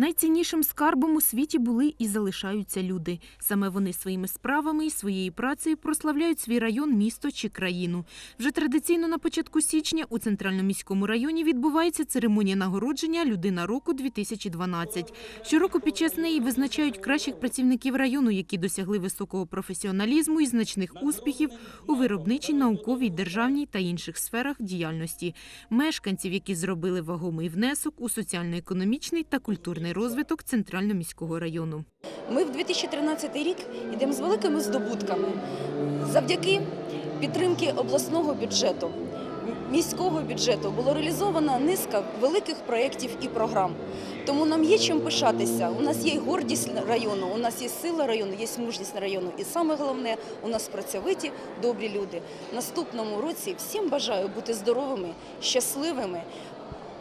Найціннішим скарбом у світі були і залишаються люди. Саме вони своїми справами і своєю працею прославляють свій район, місто чи країну. Вже традиційно на початку січня у центральному міському районі відбувається церемонія нагородження Людина року 2012 Щороку під час неї визначають кращих працівників району, які досягли високого професіоналізму і значних успіхів у виробничій, науковій, державній та інших сферах діяльності. Мешканців, які зробили вагомий внесок у соціально-економічний та культурний розвиток центрального міського району. Ми в 2013 рік йдемо з великими здобутками завдяки підтримки обласного бюджету. Міського бюджету було реалізовано низка великих проєктів і програм. Тому нам є чим пишатися. У нас є гордість району, у нас є сила району, є мужність району. І саме головне, у нас працьовиті, добрі люди. Наступному році всім бажаю бути здоровими, щасливими,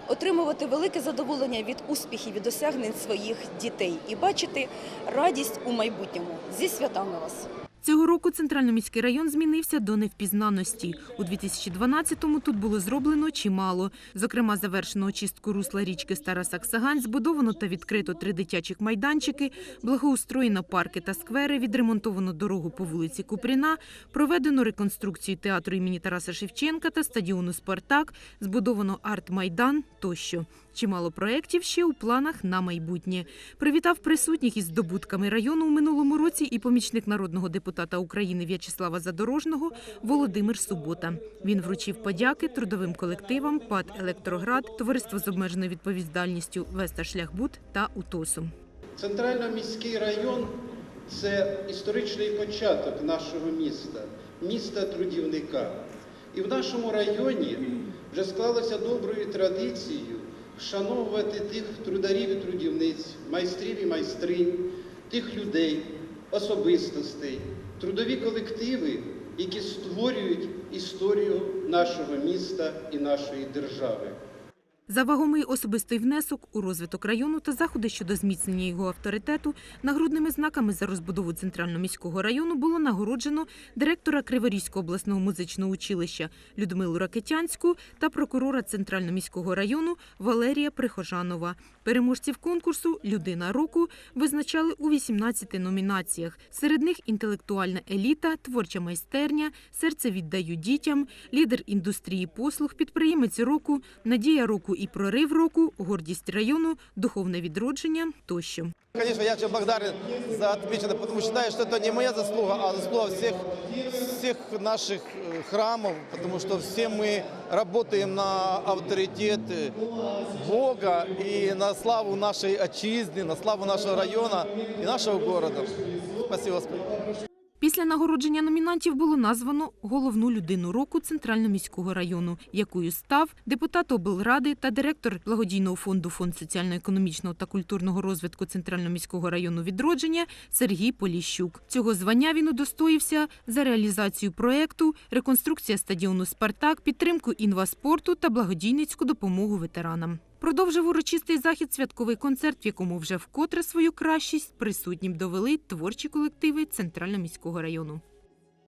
отримувати велике задоволення від успіхів і досягнень своїх дітей і бачити радість у майбутньому. Зі святами вас! Цього року центрально-міський район змінився до невпізнаності. У 2012-му тут було зроблено чимало. Зокрема, завершено очистку русла річки Стара Саксагань, збудовано та відкрито три дитячих майданчики, благоустроєно парки та сквери, відремонтовано дорогу по вулиці Купріна, проведено реконструкцію театру імені Тараса Шевченка та стадіону «Спартак», збудовано арт-майдан тощо. Чимало проєктів ще у планах на майбутнє. Привітав присутніх із здобутками району у минулому році і помічник народного депутата України В'ячеслава Задорожного Володимир Субота. Він вручив подяки трудовим колективам ПАД «Електроград», товариство з обмеженою відповідальністю Веста Шляхбуд та УТОСу. Центрально-міський район це історичний початок нашого міста, міста трудівника. І в нашому районі вже склалося доброю традицією вшановувати тих трударів і трудівниць, майстрів і майстринь, тих людей, особистостей, трудові колективи, які створюють історію нашого міста і нашої держави. За вагомий особистий внесок у розвиток району та заходи щодо зміцнення його авторитету нагрудними знаками за розбудову центрального міського району було нагороджено директора Криворізького обласного музичного училища Людмилу Ракетянську та прокурора центрального міського району Валерія Прихожанова. Переможців конкурсу Людина року визначали у 18 номінаціях. Серед них інтелектуальна еліта, творча майстерня, серце віддаю дітям, лідер індустрії послуг, підприємець року, надія року і прорив року, гордість району, духовне відродження тощо. Конечно, я очень благодарен за отмечено, потому что считаю, что это не моя заслуга, а заслуга всех, всех наших э, храмов, потому что все мы работаем на авторитет э, Бога и на славу нашей отчизны, на славу нашего района и нашего города. Спасибо, Господи. Після нагородження номінантів було названо головну людину року центрального міського району, якою став депутат облради та директор благодійного фонду Фонд соціально-економічного та культурного розвитку центрального міського району відродження Сергій Поліщук. Цього звання він удостоївся за реалізацію проекту, реконструкція стадіону Спартак, підтримку інваспорту та благодійницьку допомогу ветеранам. Продовжив урочистий захід святковий концерт, в якому вже вкотре свою кращість присутнім довели творчі колективи Центрально-міського району.